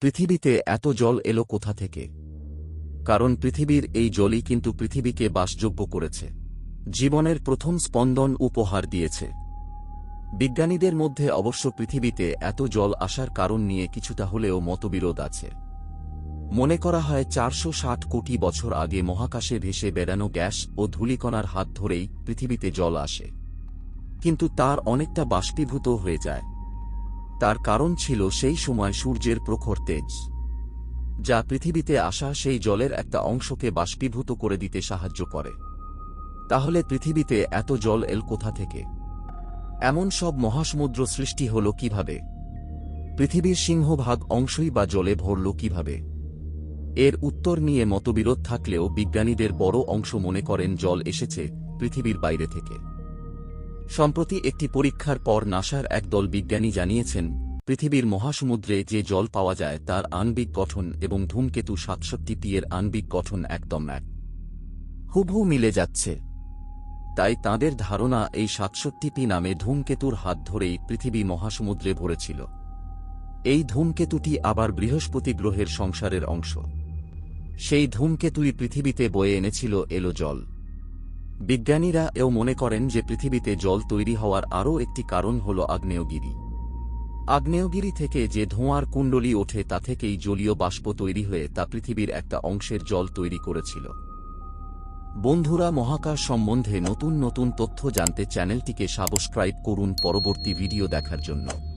পৃথিবীতে এত জল এলো কোথা থেকে? কারণ পৃথিবীর এই জলই কিন্তু পৃথিবীকে বাসযোগ্য করেছে। জীবনের প্রথম স্পন্দন উপহার দিয়েছে। বিজ্ঞানীদের মধ্যে অবশ্য পৃথিবীতে এত জল আসার কারণ নিয়ে কিছুটা হলেও মতবিরোধ আছে। মনে করা হয় চারশো ষাট কোটি বছর আগে মহাকাশে ভেসে বেড়ানো গ্যাস ও ধূলিকণার হাত ধরেই পৃথিবীতে জল আসে। কিন্তু তার অনেকটা বাষ্পীভূত হয়ে যায়। তার কারণ ছিল সেই সময় সূর্যের প্রখর তেজ। যা পৃথিবীতে আসা সেই জলের একটা অংশকে বাষ্পীভূত করে দিতে সাহায্য করে। তাহলে পৃথিবীতে এত জল এল কোথা থেকে? এমন সব মহাসমুদ্র সৃষ্টি হল কীভাবে? পৃথিবীর সিংহভাগ অংশই বা জলে ভরল কীভাবে? এর উত্তর নিয়ে মতবিরোধ থাকলেও বিজ্ঞানীদের বড় অংশ মনে করেন জল এসেছে পৃথিবীর বাইরে থেকে। সম্প্রতি একটি পরীক্ষার পর নাসার একদল বিজ্ঞানী জানিয়েছেন, পৃথিবীর মহাসমুদ্রে যে জল পাওয়া যায় তার আণবিক গঠন এবং ধূমকেতু সাতষট্টি পি এর আণবিক গঠন একদম এক। হুবহু মিলে যাচ্ছে। তাই তাদের ধারণা এই সাতষট্টি পি নামে ধূমকেতুর হাত ধরেই পৃথিবী মহাসমুদ্রে ভরেছিল। এই ধূমকেতুটি আবার বৃহস্পতি গ্রহের সংসারের অংশ। সেই ধূমকেতুই পৃথিবীতে বয়ে এনেছিল এলো জল। বিজ্ঞানীরা এও মনে করেন যে পৃথিবীতে জল তৈরি হওয়ার আরও একটি কারণ হল আগ্নেয়গিরি। আগ্নেয়গিরি থেকে যে ধোঁয়ার কুণ্ডলী ওঠে তা থেকেই জলীয় বাষ্প তৈরি হয়ে তা পৃথিবীর একটা অংশের জল তৈরি করেছিল। বন্ধুরা, মহাকাশ সম্বন্ধে নতুন নতুন তথ্য জানতে চ্যানেলটিকে সাবস্ক্রাইব করুন পরবর্তী ভিডিও দেখার জন্য।